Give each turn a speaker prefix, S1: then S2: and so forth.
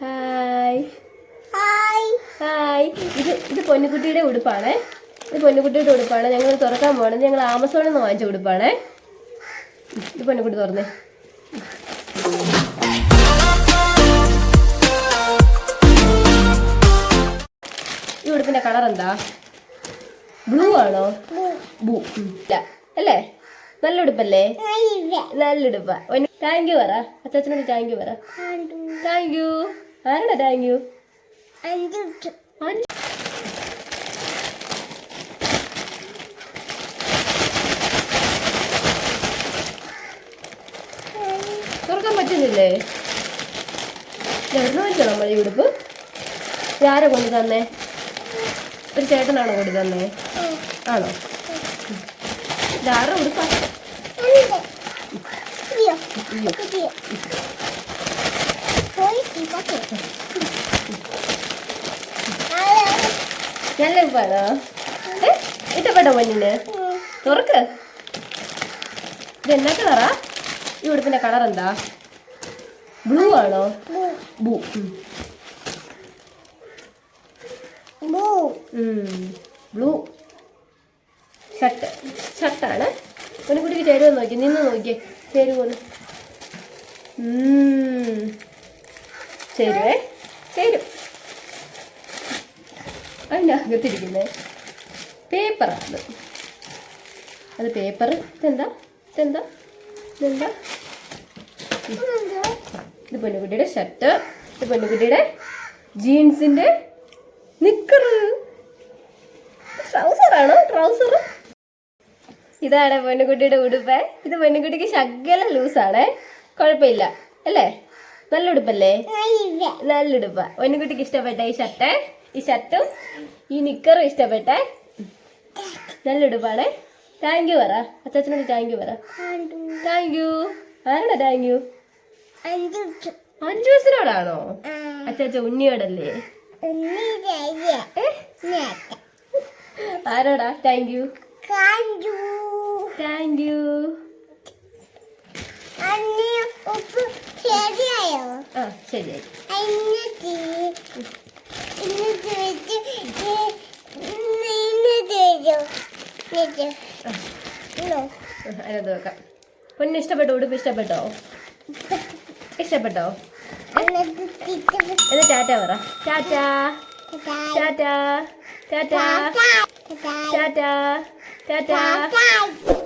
S1: Hi.
S2: Hi.
S1: Hi. ഇത് ഇത് പൊന്നുകുട്ടിയുടെ ഉടുപ്പാണ്. ഇത് പൊന്നുകുട്ടിയുടെ ഉടുപ്പാണ്. ഞങ്ങൾ തുറക്കാൻ പോകണം ഞങ്ങൾ ആമസോണിൽ നിന്ന് വാങ്ങിച്ച ഉടുപ്പാണ്. ഇത് പൊന്നുകുട്ടി തുറന്നേ. ഈ ഉടുപ്പിന്റെ കളർ എന്താ? ബ്ലൂ ആണോ? ബ്ലൂ. അല്ലേ? നല്ല ഉടുപ്പല്ലേ? നല്ല ഉടുപ്പാ. താങ്ക് യു പറ. അച്ചാച്ചനോട് താങ്ക് യു പറ. താങ്ക് യു ആരാടാ താങ്ക് യു തുറക്കാൻ പറ്റുന്നില്ലേ? എവിടെ വെച്ചോ നമ്മൾ ഈ ഉടുപ്പ്. ആരെ കൊണ്ടു തന്നെ? ഒരു ചേട്ടനാണോ കൊണ്ടു തന്നെ? ആണോ? ഇതാരുടെ ഉടുപ്പാ? അയ്യോ. നല്ല ഉടുപ്പാണോ ഏ? ഇഷ്ടപ്പെട്ടോ പൊന്നിന് തുറക്ക്. ഇത് എന്നാ കളറാ ഈ ഉടുപ്പിന്റെ കളർ എന്താ ബ്ലൂ ആണോ ബ്ലൂ ബ്ലൂ ഷർട്ട് ഷർട്ടാണ് കുട്ടിക്ക് ചേരുവോ നോക്കി. നിന്ന് നോക്കിയേ. ചേരുവോന്ന്. ചേരുവേ. ചേരും. അതിന്റെ പേപ്പറാണ് അത് പേപ്പർ ഇതെന്താ? ഇതെന്താ? ഇതെന്താ? ഇത് പൊന്നുകുട്ടിയുടെ ഷർട്ട് ഇത് പൊന്നുകുട്ടിയുടെ ജീൻസിന്റെ നിക്കർ ട്രൗസറാണോ ട്രൗസർ ഇതാണ് പെണ്ണുകുട്ടിയുടെ ഉടുപ്പ്. ഇത് പെണ്ണുകുട്ടിക്ക് ശകല ലൂസാണേ കുഴപ്പമില്ല. അല്ലേ? നല്ല ഉടുപ്പല്ലേ? നല്ല ഉടുപ്പ. പെണ്ണുകുട്ടിക്ക് ഇഷ്ടപ്പെട്ട ഈ ഷർട്ട് ഈ ഷർട്ടും ഈ നിക്കറും ഇഷ്ടപ്പെട്ടെ നല്ല ഉടുപ്പാണ് താങ്ക് യു പറ. അച്ചാച്ചനോട് താങ്ക് യു പറ. താങ്ക് യു ആരാടാ താങ്ക് യു അഞ്ജൂസിനോടാണോ? അച്ചാച്ച ഉണ്ണിയോടല്ലേ? ആരോടാ? താങ്ക് യു താങ്ക് യു
S2: ശരിയായോ?
S1: ആ ശരിയായി
S2: എന്നിട്ട് എന്നിട്ട് വെച്ച് എന്നിട്ട് വെച്ചു എന്നിട്ട് ഇന്നോ
S1: അതിനകത്ത് വെക്കാം. പൊന്നു ഇഷ്ടപ്പെട്ടോ? ഉടുപ്പ് ഇഷ്ടപ്പെട്ടോ? ഇഷ്ടപ്പെട്ടോ?
S2: എന്നിട്ട്
S1: ടാറ്റ പറ. ടാറ്റ. ടാറ്റ. ടാറ്റ. ടാറ്റ. ടാറ്റ.